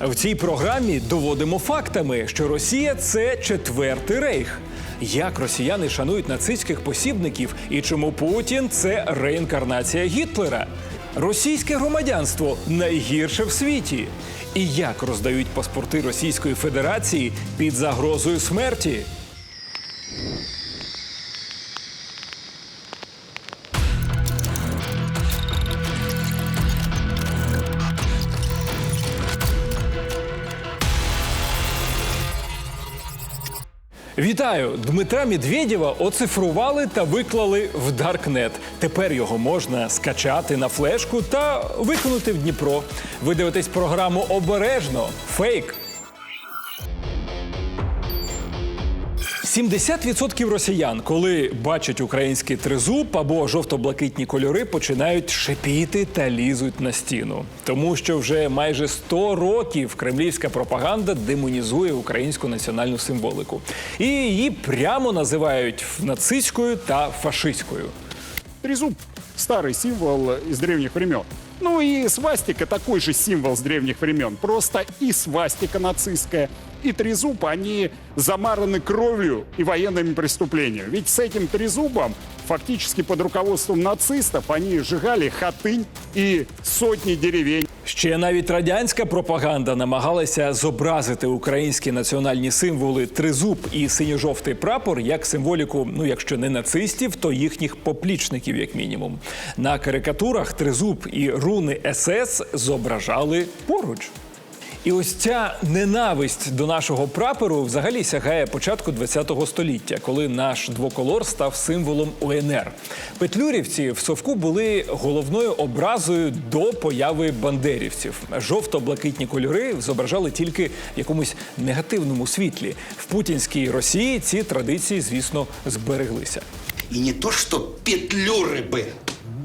В цій програмі доводимо фактами, що Росія це четвертий рейх. Як росіяни шанують нацистських посібників і чому Путін це реінкарнація Гітлера? Російське громадянство найгірше в світі. І як роздають паспорти Російської Федерації під загрозою смерті? Вітаю! Дмитра Медведєва оцифрували та виклали в Даркнет. Тепер його можна скачати на флешку та викинути в Дніпро. Ви дивитесь програму обережно. Фейк. 70% росіян, коли бачать український тризуб або жовто-блакитні кольори, починають шипіти та лізуть на стіну. Тому що вже майже 100 років кремлівська пропаганда демонізує українську національну символику. І її прямо називають нацистською та фашистською. Трезуб – старый символ из древних времен. Ну и свастика такой же символ с древних времен. Просто и свастика нацистская, и трезуб, они замараны кровью и военными преступлениями. Ведь с этим трезубом фактически под руководством нацистов они сжигали Хатынь и сотни деревень. Ще навіть радянська пропаганда намагалася зобразити українські національні символи тризуб і синьо-жовтий прапор як символіку, ну якщо не нацистів, то їхніх поплічників, як мінімум. На карикатурах тризуб і руни СС зображали поруч. І ось ця ненависть до нашого прапору взагалі сягає початку ХХ століття, коли наш двоколор став символом УНР. Петлюрівці в совку були головною образою до появи бандерівців. Жовто-блакитні кольори зображали тільки в якомусь негативному світлі. В путінській Росії ці традиції, звісно, збереглися. И не то, что петлюры бы.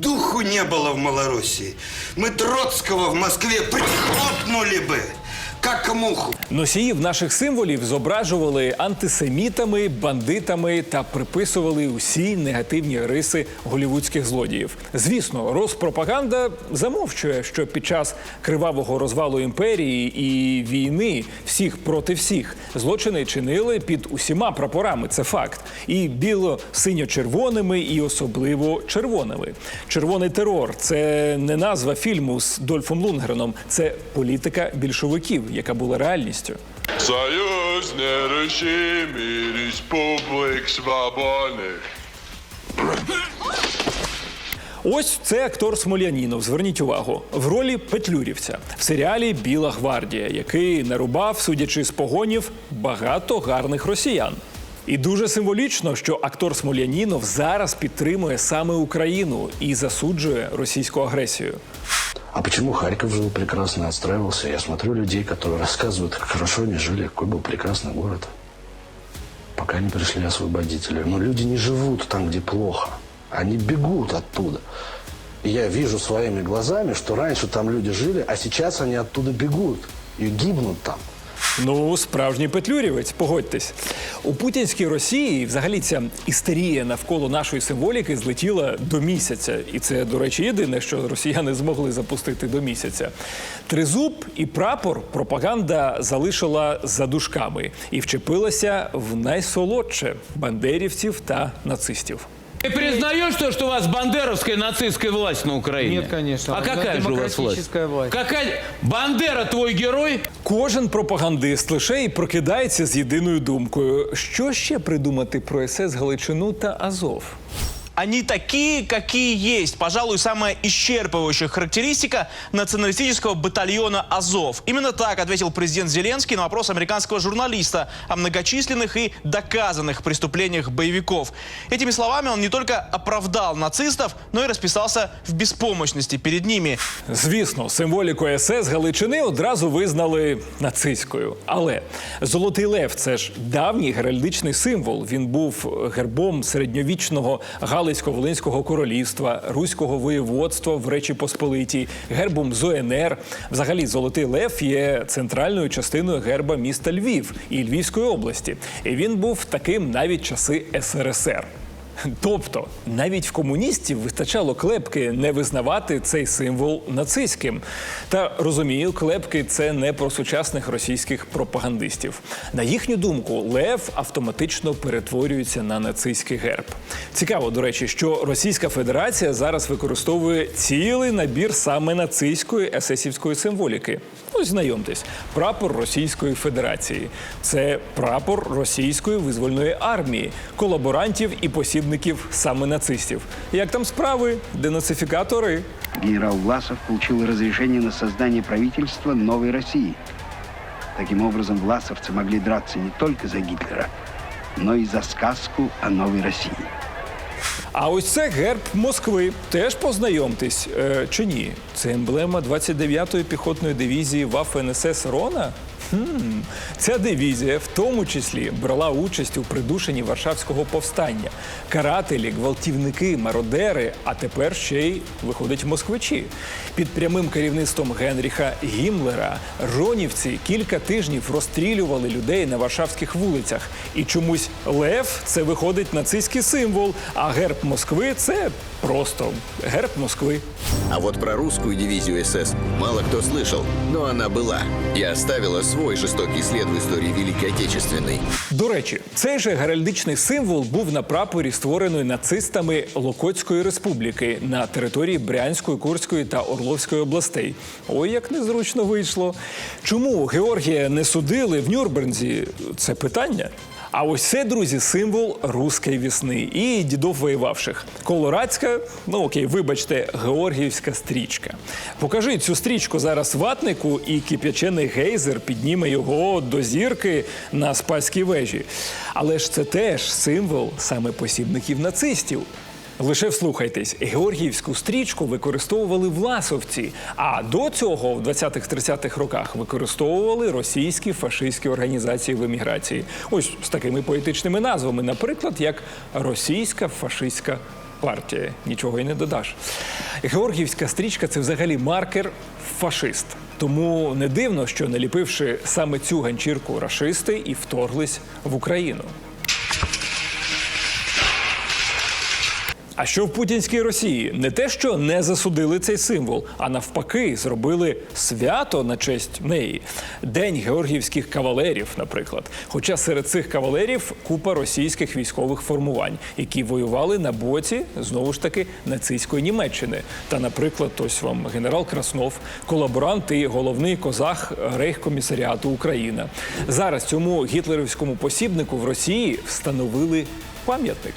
Духу не было в Малороссии. Мы Троцкого в Москве прихлопнули бы, как муху. Носіїв наших символів зображували антисемітами, бандитами та приписували усі негативні риси голівудських злодіїв. Звісно, Роспропаганда замовчує, що під час кривавого розвалу імперії і війни всіх проти всіх злочини чинили під усіма прапорами. Це факт. І біло-синьо-червоними, і особливо червоними. Червоний терор це не назва фільму з Дольфом Лунгреном, це політика більшовиків, яка була реальністю. Союзнерущими республик свободных. Ось це актор Смолянінов. Зверніть увагу в ролі Петлюрівця в серіалі Біла гвардія, який нарубав, судячи з погонів, багато гарних росіян. І дуже символічно, що актор Смолянінов зараз підтримує саме Україну і засуджує російську агресію. А почему Харьков жил прекрасно, отстраивался? Я смотрю людей, которые рассказывают, как хорошо они жили, какой был прекрасный город. Пока не пришли освободители. Но люди не живут там, где плохо. Они бегут оттуда. И я вижу своими глазами, что раньше там люди жили, а сейчас они оттуда бегут и гибнут там. Ну, справжній петлюрівець, погодьтесь. У путінській Росії взагалі ця істерія навколо нашої символіки злетіла до місяця. І це, до речі, єдине, що росіяни змогли запустити до місяця. Тризуб і прапор пропаганда залишила за дужками і вчепилася в найсолодше бандерівців та нацистів. Ты признаешь то, что у вас бандеровская нацистская власть на Украине? Нет, конечно. А какая же у вас власть? демократическая власть. Какая? Бандера твой герой? Кожен пропагандист лише і прокидається з єдиною думкою: що ще придумати про СС Галичину та Азов? Они такие, какие есть. Пожалуй, самая исчерпывающая характеристика националистического батальона «Азов». Именно так ответил президент Зеленский на вопрос американского журналиста о многочисленных и доказанных преступлениях боевиков. Этими словами он не только оправдал нацистов, но и расписался в беспомощности перед ними. Звісно, символіку СС Галичини одразу визнали нацистською. Але золотий лев це ж давній геральдичний символ. Він був гербом середньовічного Галицько-Волинського королівства, руського воєводства в Речі Посполитій, гербом ЗОНР. Взагалі, золотий лев є центральною частиною герба міста Львів і Львівської області. І він був таким навіть часи СРСР. Тобто навіть в комуністів вистачало клепки не визнавати цей символ нацистським. Та розумію, клепки це не про сучасних російських пропагандистів. На їхню думку, лев автоматично перетворюється на нацистський герб. Цікаво, до речі, що Російська Федерація зараз використовує цілий набір саме нацистської есесівської символіки. Ось знайомтесь, прапор Російської Федерації. Це прапор російської визвольної армії, колаборантів і посібників саме нацистів. Як там справи? Денацифікатори. генерал Власов получил разрешение на создание правительства новой России. Таким образом, власовцы могли драться не только за Гитлера, но и за сказку о новой России. А ось це герб Москви. Теж познайомтесь е, чи ні? Це емблема 29-ї піхотної дивізії ВАФ-НСС Рона. Ця дивізія в тому числі брала участь у придушенні Варшавського повстання. Карателі, гвалтівники, мародери, а тепер ще й виходить москвичі. Під прямим керівництвом Генріха Гімлера ронівці кілька тижнів розстрілювали людей на варшавських вулицях. І чомусь лев це виходить нацистський символ, а герб Москви це просто герб Москви. А вот про русскую дивизию СС мало кто слышал, но она была и оставила свой жестокий след в історії Великой Отечественної. До речі, цей же геральдичний символ був на прапорі, створеної нацистами Локотської республіки на території Брянської, Курської та Орловської областей. Ой, як незручно вийшло. Чому Георгія не судили в Нюрнберзі? Це питання. А ось це, друзі, символ руської вісни і дідов воювавших. Колорадська, ну окей, вибачте, георгіївська стрічка. Покажи цю стрічку зараз ватнику, і кип'ячений гейзер підніме його до зірки на спаській вежі. Але ж це теж символ саме посібників нацистів. Лише вслухайтесь, георгіївську стрічку використовували власовці, а до цього в 20-30-х роках використовували російські фашистські організації в еміграції. Ось з такими поетичними назвами, наприклад, як Російська фашистська партія. Нічого й не додаш. Георгіївська стрічка це взагалі маркер фашист. Тому не дивно, що наліпивши саме цю ганчірку рашисти і вторглись в Україну. А що в путінській Росії? Не те, що не засудили цей символ, а навпаки, зробили свято на честь неї. День георгіївських кавалерів, наприклад. Хоча серед цих кавалерів купа російських військових формувань, які воювали на боці знову ж таки нацистської Німеччини. Та, наприклад, ось вам генерал Краснов, колаборант і головний козах рейхкомісаріату Україна. Зараз цьому гітлерівському посібнику в Росії встановили пам'ятник.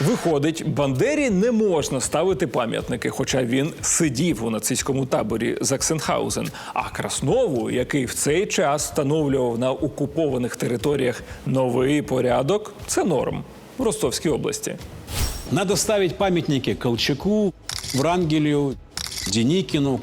Виходить, Бандері не можна ставити пам'ятники, хоча він сидів у нацистському таборі Заксенхаузен. А Краснову, який в цей час встановлював на окупованих територіях новий порядок, це норм в Ростовській області. Надо ставить памятники Колчаку, Врангелю, Деникину,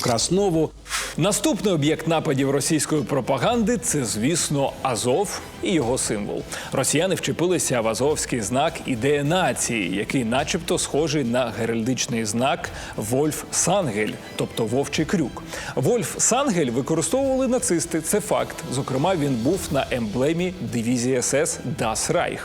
Краснову. Наступний об'єкт нападів російської пропаганди це, звісно, Азов і його символ. Росіяни вчепилися в азовський знак ідея нації, який, начебто, схожий на геральдичний знак Вольф Сангель, тобто вовчий крюк. Вольф Сангель використовували нацисти. Це факт. Зокрема, він був на емблемі дивізії СС Das Reich.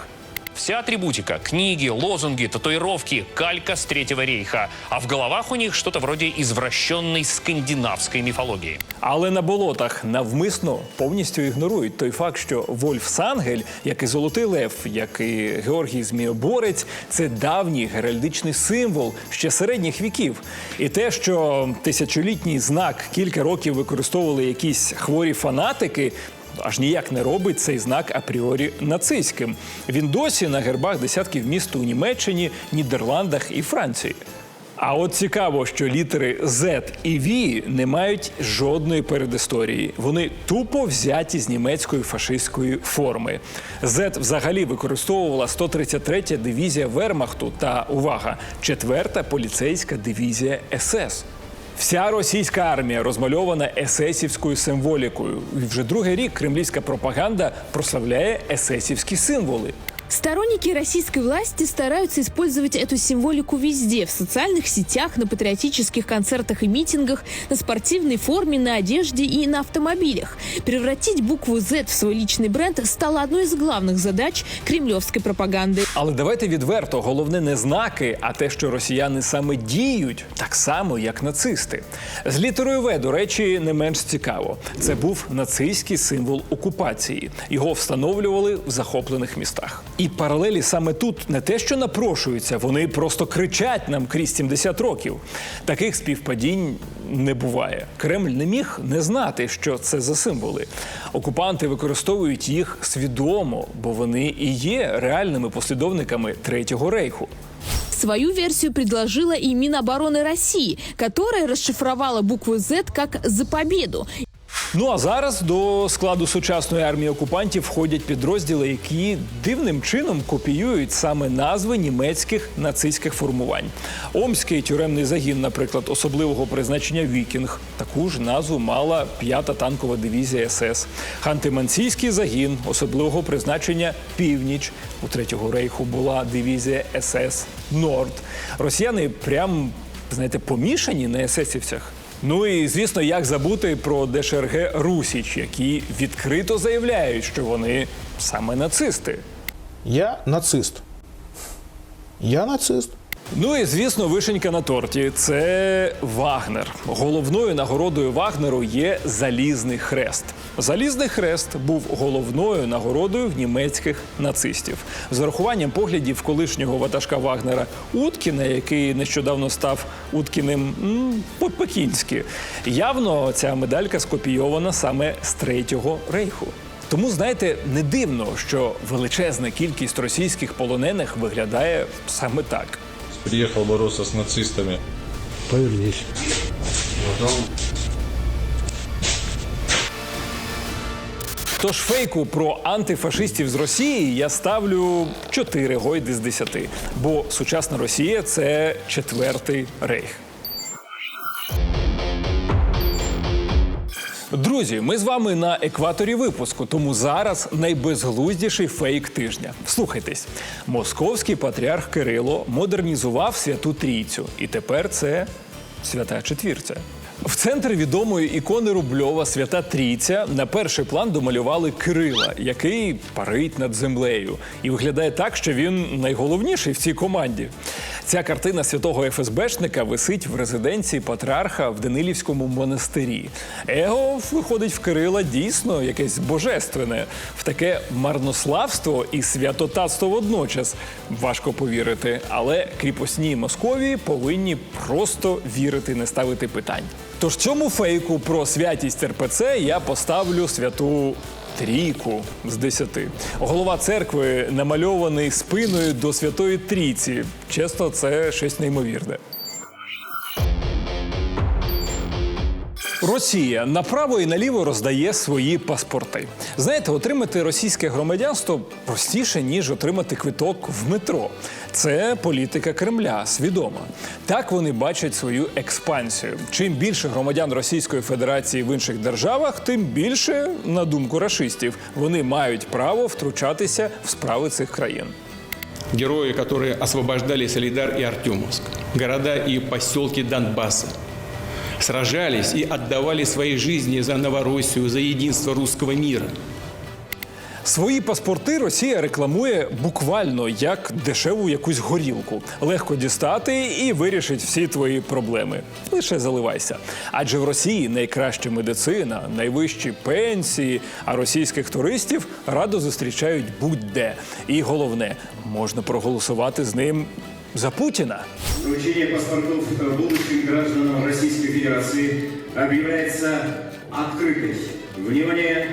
Вся атрибутика, книги, лозунги, татуировки, калька с Третьего рейха. А в головах у них что-то вроде извращенной скандинавской мифологии. Але на болотах навмисно повністю ігнорують той факт, що Вольф Сангель, як і Золотий Лев, як і Георгій Змієборець, це давній геральдичний символ ще середніх віків. І те, що тисячолітній знак кілька років використовували якісь хворі фанатики. Аж ніяк не робить цей знак апріорі нацистським. Він досі на гербах десятків міст у Німеччині, Нідерландах і Франції. А от цікаво, що літери Z і V не мають жодної передісторії. Вони тупо взяті з німецької фашистської форми. Z взагалі використовувала 133-я дивізія Вермахту та увага, 4-та поліцейська дивізія СС. Вся російська армія розмальована есесівською символікою. І вже другий рік кремлівська пропаганда прославляє есесівські символи. Сторонники российской власти стараются использовать эту символику везде, в социальных сетях, на патриотических концертах и митингах, на спортивной форме, на одежде и на автомобилях. Превратить букву Z в свой личный бренд стало одной из главных задач кремлевской пропаганды. Але давайте відверто, головне не знаки, а те, що росіяни саме діють так само, як нацисти. З літерою В, до речі, не менш цікаво. Це був нацистський символ окупації. Його встановлювали в захоплених містах. І паралелі саме тут не те, що напрошуються, вони просто кричать нам крізь 70 років. Таких співпадінь не буває. Кремль не міг не знати, що це за символи. Окупанти використовують їх свідомо, бо вони і є реальними послідовниками Третього рейху. Свою версию предложила и Минобороны России, которая расшифровала букву Z как «За победу». Ну а зараз до складу сучасної армії окупантів входять підрозділи, які дивним чином копіюють саме назви німецьких нацистських формувань. Омський тюремний загін, наприклад, особливого призначення Вікінг. Таку ж назву мала п'ята танкова дивізія СС. Ханти-Мансійський загін особливого призначення Північ. У третього рейху була дивізія СС Норд. Росіяни прям знаєте помішані на есесівцях. Ну і звісно, як забути про ДШРГ Русіч, які відкрито заявляють, що вони саме нацисти. Я нацист. Я нацист. Ну і звісно, вишенька на торті це Вагнер. Головною нагородою Вагнеру є залізний хрест. Залізний хрест був головною нагородою німецьких нацистів. З урахуванням поглядів колишнього ватажка Вагнера Уткіна, який нещодавно став Уткіним по-пекінськи. Явно ця медалька скопійована саме з третього рейху. Тому, знаєте, не дивно, що величезна кількість російських полонених виглядає саме так. Приехал бороться с нацистами. Повернись. Тож фейку про антифашистів з Росії я ставлю 4 гойди з 10. Бо сучасна Росія це четвертий рейх. Друзі, ми з вами на екваторі випуску, тому зараз найбезглуздіший фейк тижня. Слухайтесь, московський патріарх Кирило модернізував святу трійцю, і тепер це свята четвірця. В центр відомої ікони Рубльова Свята Трійця на перший план домалювали Кирила, який парить над землею, і виглядає так, що він найголовніший в цій команді. Ця картина святого ФСБшника висить в резиденції патріарха в Данилівському монастирі. Его виходить в Кирила дійсно якесь божественне. В таке марнославство і святотатство водночас важко повірити. Але кріпосні Московії повинні просто вірити, не ставити питань. Тож цьому фейку про святість РПЦ я поставлю святу трійку з десяти. Голова церкви намальований спиною до святої трійці. Чесно, це щось неймовірне. Росія направо і наліво роздає свої паспорти. Знаєте, отримати російське громадянство простіше ніж отримати квиток в метро. Це політика Кремля свідома. Так вони бачать свою експансію. Чим більше громадян Російської Федерації в інших державах, тим більше, на думку рашистів, вони мають право втручатися в справи цих країн. Герои, которые освобождали Солидар и Артемовск, города и поселки Донбасса, сражались и отдавали свои жизни за Новороссию, за единство русского мира. Свої паспорти Росія рекламує буквально як дешеву якусь горілку. Легко дістати і вирішить всі твої проблеми. Лише заливайся. Адже в Росії найкраща медицина, найвищі пенсії, а російських туристів радо зустрічають будь-де. І головне, можна проголосувати з ним за Путіна. Вручение паспортов будущим гражданам Российской Федерации объявляется открытой. Внимание!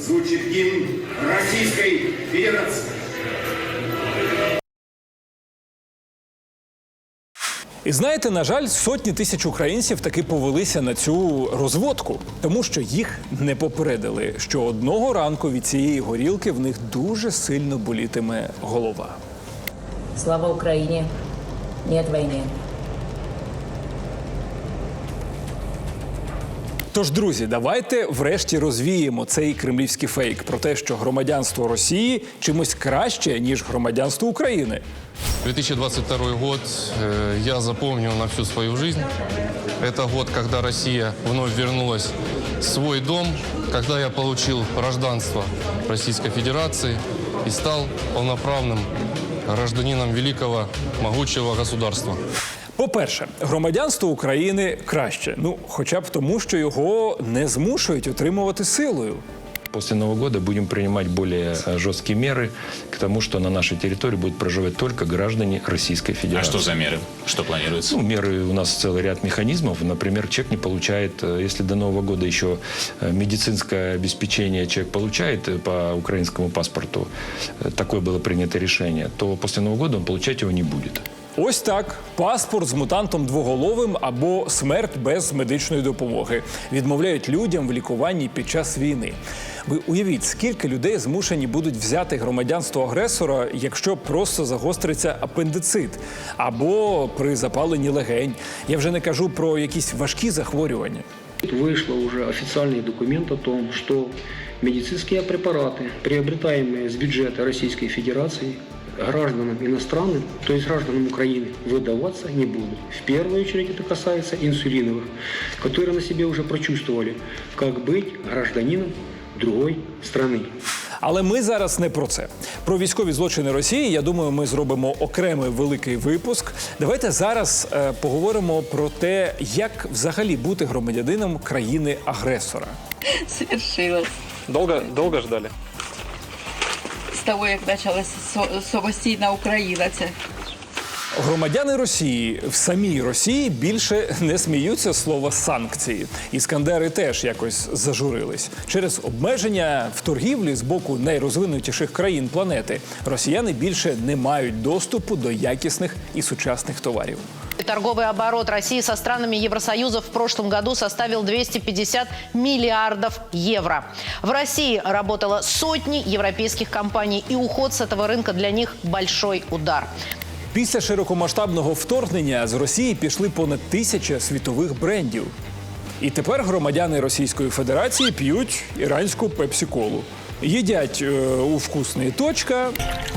Звучит гимн Российской Федерации. І знаєте, на жаль, сотні тисяч українців таки повелися на цю розводку, тому що їх не попередили, що одного ранку від цієї горілки в них дуже сильно болітиме голова. Слава Украине! Нет войны! Тож, друзі, давайте врешті розвіємо цей кремлівський фейк про те, що громадянство Росії чимось краще ніж громадянство України. 2022 год э, я запомнил на всю свою жизнь. Это год, когда Россия вновь вернулась в свой дом, когда я получил гражданство Российской Федерации и стал полноправным гражданином великого, могучего государства. По-перше, громадянство України краще. Ну, хоча б тому, що його не змушують отримувати силою. После Нового года будем принимать более э, жесткие меры к тому, что на нашей территории будут проживать только граждане Российской А Федерации. что за меры? Что планируется? Ну, меры у нас целый ряд механизмов. Например, человек не получает, э, если до Нового года еще э, медицинское обеспечение человек получает э, по украинскому паспорту, э, такое было принято решение, то после Нового года он получать его не будет. Ось так: паспорт з мутантом двоголовим або смерть без медичної допомоги відмовляють людям в лікуванні під час війни. Ви уявіть, скільки людей змушені будуть взяти громадянство агресора, якщо просто загостриться апендицит або при запаленні легень. Я вже не кажу про якісь важкі захворювання. Вышло уже официальный документ о том, что медицинские препараты, приобретаемые с бюджета Российской Федерации, гражданам иностранным, то есть гражданам Украины, выдаваться не будут. В первую очередь это касается инсулиновых, которые на себе уже прочувствовали, как быть гражданином другой страны. Але ми зараз не про це. Про військові злочини Росії. Я думаю, ми зробимо окремий великий випуск. Давайте зараз е, поговоримо про те, як взагалі бути громадянином країни-агресора. Свершилось. Довго довго ждали. З того, як почалася самостійна Україна. Це Громадяни Росії в самій Росії більше не сміються з слова санкції. Іскандери теж якось зажурились через обмеження в торгівлі з боку найрозвинутіших країн планети. Росіяни більше не мають доступу до якісних і сучасних товарів. Торговый оборот России со странами Евросоюза в прошлом году составил 250 миллиардов евро. В России работало сотни европейских компаний, и уход с этого рынка для них большой удар. Після широкомасштабного вторгнення з Росії пішли понад тисяча світових брендів. І тепер громадяни Російської Федерації п'ють іранську пепсі-колу. Їдять е, у вкусний точка,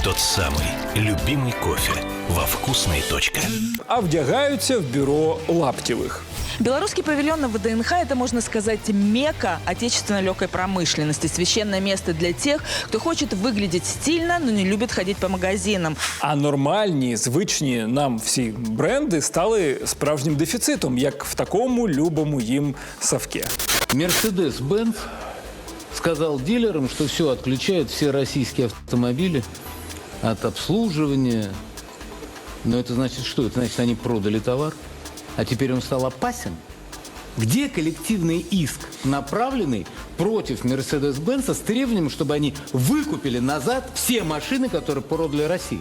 Тот самый любимый кофе во вкусний точка, а вдягаються в бюро лаптєвих. Белорусский павильон на ВДНХ – это, можно сказать, мека отечественной легкой промышленности. Священное место для тех, кто хочет выглядеть стильно, но не любит ходить по магазинам. А нормальні, звичні нам всі бренди стали справжнім дефіцитом, як в такому любому їм савке. Мерседес-Бенц сказал дилерам, что все, отключают все российские автомобили от обслуживания. Но это значит что? Это значит, они продали товар, а теперь он стал опасен. Где коллективный иск, направленный против Мерседес-Бенца с требованием, чтобы они выкупили назад все машины, которые продали России?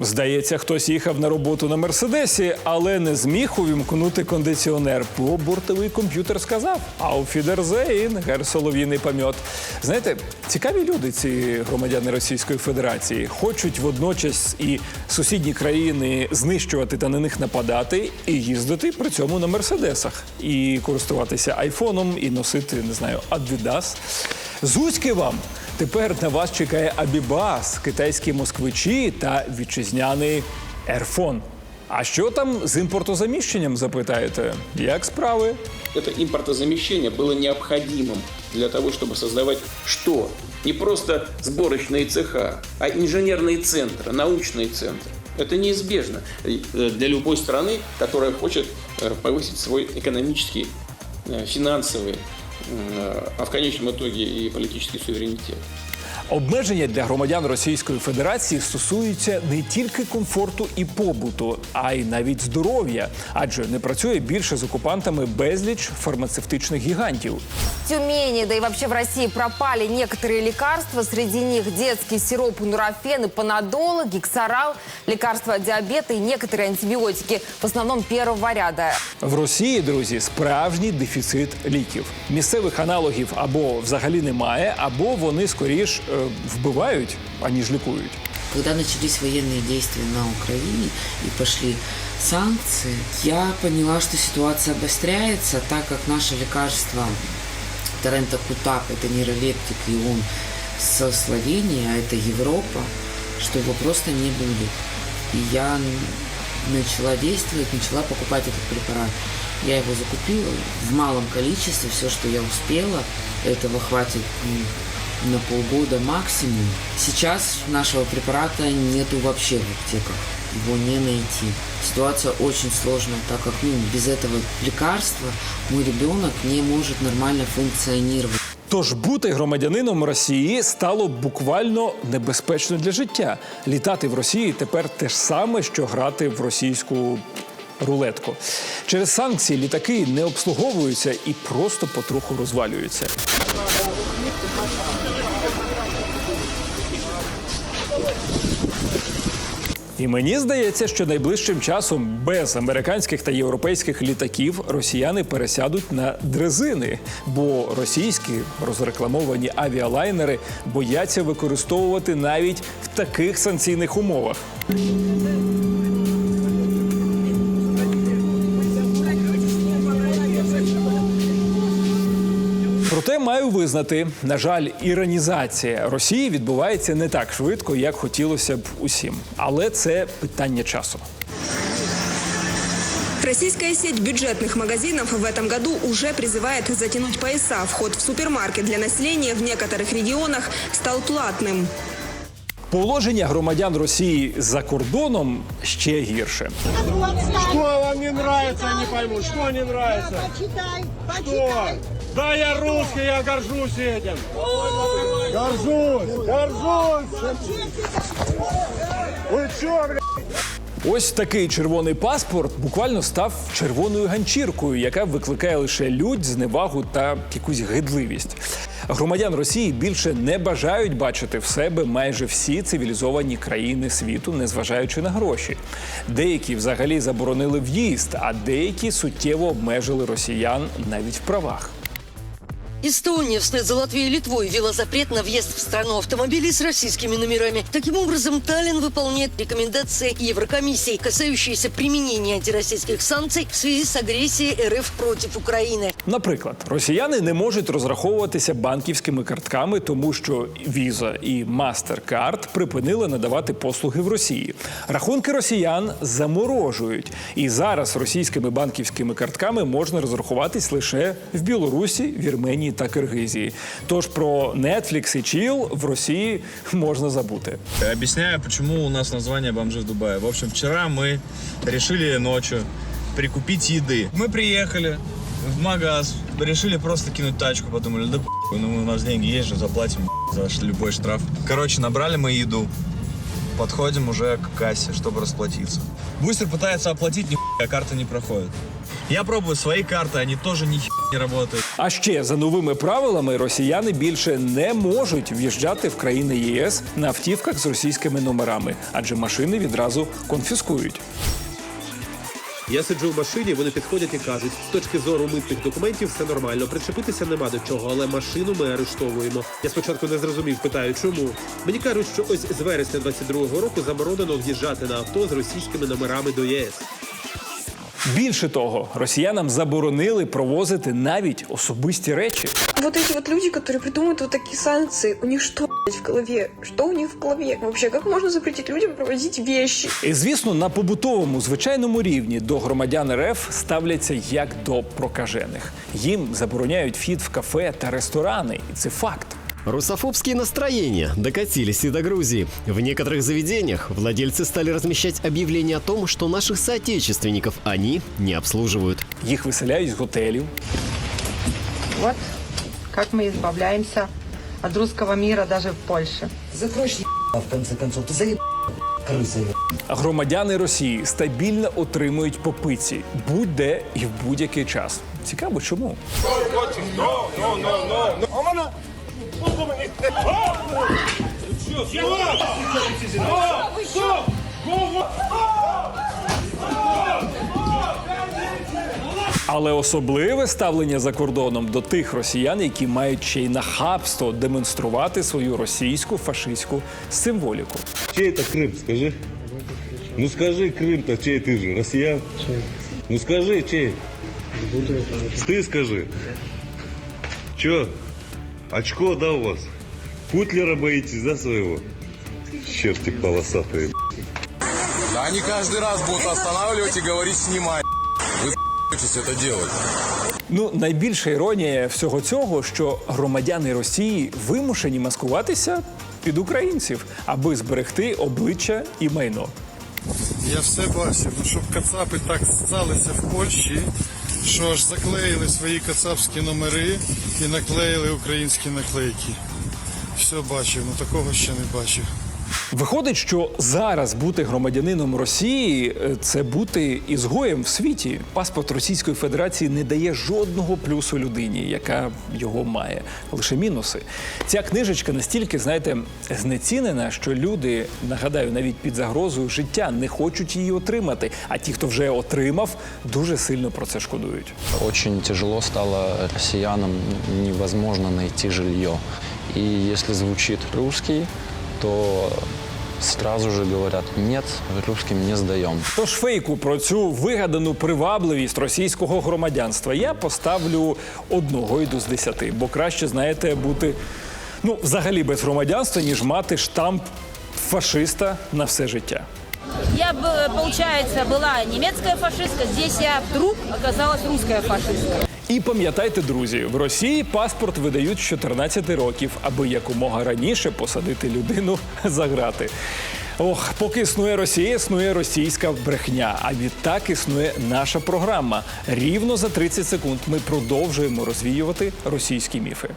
Здається, хтось їхав на роботу на мерседесі, але не зміг увімкнути кондиціонер, бо бортовий комп'ютер сказав «Ауфідерзейн, гер солов'їний пам'ят». Знаєте, цікаві люди, ці громадяни Російської Федерації, хочуть водночас і сусідні країни знищувати та на них нападати, і їздити при цьому на мерседесах, і користуватися айфоном, і носити, не знаю, Адидас. Зузьки вам! Тепер на вас чекає Абібас, китайські москвичі та вітчизняний Ерфон. А що там з імпортозаміщенням, запитаєте? Як справи? Это импортозамещение было необходимым для того, чтобы создавать что? Не просто сборочные цеха, а инженерные центры, научные центры. Это неизбежно э, для любой страны, которая хочет э, повысить свой экономический, э, финансовый, э, а в конечном итоге и политический суверенитет. Обмеження для громадян Російської Федерації стосуються не тільки комфорту і побуту, а й навіть здоров'я, адже не працює більше з окупантами безліч фармацевтичних гігантів. В Тюмени, да и вообще в России пропали некоторые лекарства. Среди них детский сироп нурофен и панадол, гексарал, лекарства от диабета и некоторые антибиотики, в основном первого ряда. В Росії, друзі, справжній дефіцит ліків. Місцевих аналогів або взагалі немає, або вони скоріш вбивають, аніж лікують. Когда начались военные действия на Украине и пошли санкции, я поняла, что ситуация обостряется, так как наше лекарство Тарента Кутап, это нейролептик, и он со Словении, а это Европа, что его просто не будет. И я начала действовать, начала покупать этот препарат. Я его закупила в малом количестве, все, что я успела. Этого хватит на полгода максимум. Сейчас нашего препарата нету вообще в аптеках. Его не найти. Ситуация очень сложная, так как ну, без этого лекарства мой ребенок не может нормально функционировать. Тож бути громадянином Росії стало буквально небезпечно для життя. Літати в Росії тепер те ж саме, що грати в російську рулетку. Через санкції літаки не обслуговуються і просто потроху розвалюються. І мені здається, що найближчим часом без американських та європейських літаків росіяни пересядуть на дрезини, бо російські розрекламовані авіалайнери бояться використовувати навіть в таких санкційних умовах. Проте маю визнати, на жаль, іранізація Росії відбувається не так швидко, як хотілося б усім. Але це питання часу. Российская сеть бюджетных магазинов в этом году уже призывает затянуть пояса. Вход в супермаркет для населения в некоторых регионах стал платным. Положення громадян Росії за кордоном ще гірше. Что вам не нравится, я не пойму, что не нравится? Почитай, Что? Да я русский, я горжусь этим. Горжусь, горжусь. Вы чё, блядь? Ось такий червоний паспорт буквально став червоною ганчіркою, яка викликає лише лють, зневагу та якусь гидливість. Громадян Росії більше не бажають бачити в себе майже всі цивілізовані країни світу, незважаючи на гроші. Деякі взагалі заборонили в'їзд, а деякі суттєво обмежили росіян навіть в правах. Эстония вслед за Латвией и Литвой ввела запрет на въезд в страну автомобилей с российскими номерами. Таким образом, Таллин выполняет рекомендации Еврокомиссии, касающиеся применения антироссийских санкций в связи с агрессией РФ против Украины. Наприклад, росіяни не можуть розраховуватися банківськими картками, тому що Visa і MasterCard припинили надавати послуги в Росії. Рахунки росіян заморожують, і зараз російськими банківськими картками можна розрахуватись лише в Білорусі, Вірменії та Киргизії. Тож про Netflix і Chill в Росії можна забути. Объясняю, почему у нас название «Бомжи в Дубае». В общем, вчера мы решили ночью прикупить еды. Мы приехали в магаз, решили просто кинуть тачку, подумали, да похуй, ну у нас деньги есть же, заплатим за ш- любой штраф. Короче, набрали мы еду, подходим уже к кассе, чтобы расплатиться. Бустер пытается оплатить, ни а карта не проходит. Я пробую свои карты, они тоже ни не работают. А ще за новими правилами росіяни більше не можуть в'їжджати в країни ЄС на автівках з російськими номерами, адже машини відразу конфіскують. Я сиджу в машині, вони підходять і кажуть, з точки зору митних документів все нормально, причепитися нема до чого, але машину ми арештовуємо. Я спочатку не зрозумів, питаю, чому. Мені кажуть, що ось з вересня 22-го року заборонено в'їжджати на авто з російськими номерами до ЄС. Більше того, росіянам заборонили провозити навіть особисті речі. Вот эти вот люди, которые придумывают вот такие санкции, у них что, блядь, в голове? Что у них в голове? Вообще, как можно запретить людям провозить вещи? І звісно, на побутовому звичайному рівні до громадян РФ ставляться як до прокажених. Їм забороняють вхід в кафе та ресторани, і це факт. Русофобские настроения докатились и до Грузии. В некоторых заведениях владельцы стали размещать объявления о том, что наших соотечественников они не обслуживают. Їх виселяють з готелів. Вот как мы избавляемся от русского мира даже в Польше. Закройся, в конце концов, ты заеб... крыса, еб... Громадяни Росії стабільно отримують попиці будь-де і в будь-який час. Цікаво, чому? Але особливе ставлення за кордоном до тих росіян, які мають ще й нахабство демонструвати свою російську фашистську символіку. Чей это Крым, скажи? Ну скажи, Крым-то чей ты же, россиян? Ну скажи, чей? Ты скажи. Чё? Очко, да, у вас? Путлера боитесь, да, своего? Черти полосатые. Да они каждый раз будут останавливать и говорить «снимай». Вы с***тесь это делать. Ну, найбільша іронія всього цього, що громадяни Росії вимушені маскуватися під українців, аби зберегти обличчя і майно. Я все бачив, ну щоб кацапи так сталися в Польщі, що аж заклеїли свої кацапські номери і наклеїли українські наклейки. Все бачив, ну такого ще не бачив. Виходить, що зараз бути громадянином Росії це бути ізгоєм в світі. Паспорт Російської Федерації не дає жодного плюсу людині, яка його має. Лише мінуси. Ця книжечка настільки, знаєте, знецінена, що люди, нагадаю, навіть під загрозою життя не хочуть її отримати. А ті, хто вже отримав, дуже сильно про це шкодують. Очень тяжело стало россиянам, невозможно найти жилье. И если звучит русский, то сразу же говорят, нет, русским не сдаем. Тож фейку про цю вигадану привабливість російського громадянства я поставлю одного йду з десяти, бо краще, знаєте, бути ну взагалі без громадянства, ніж мати штамп фашиста на все життя. Я, б- получается, была немецкая фашистка, здесь я вдруг оказалась русская фашистка. І пам'ятайте, друзі, в Росії паспорт видають з 14 років, аби якомога раніше посадити людину за грати. Ох, поки існує Росія, існує російська брехня. А відтак існує наша програма. Рівно за 30 секунд ми продовжуємо розвіювати російські міфи.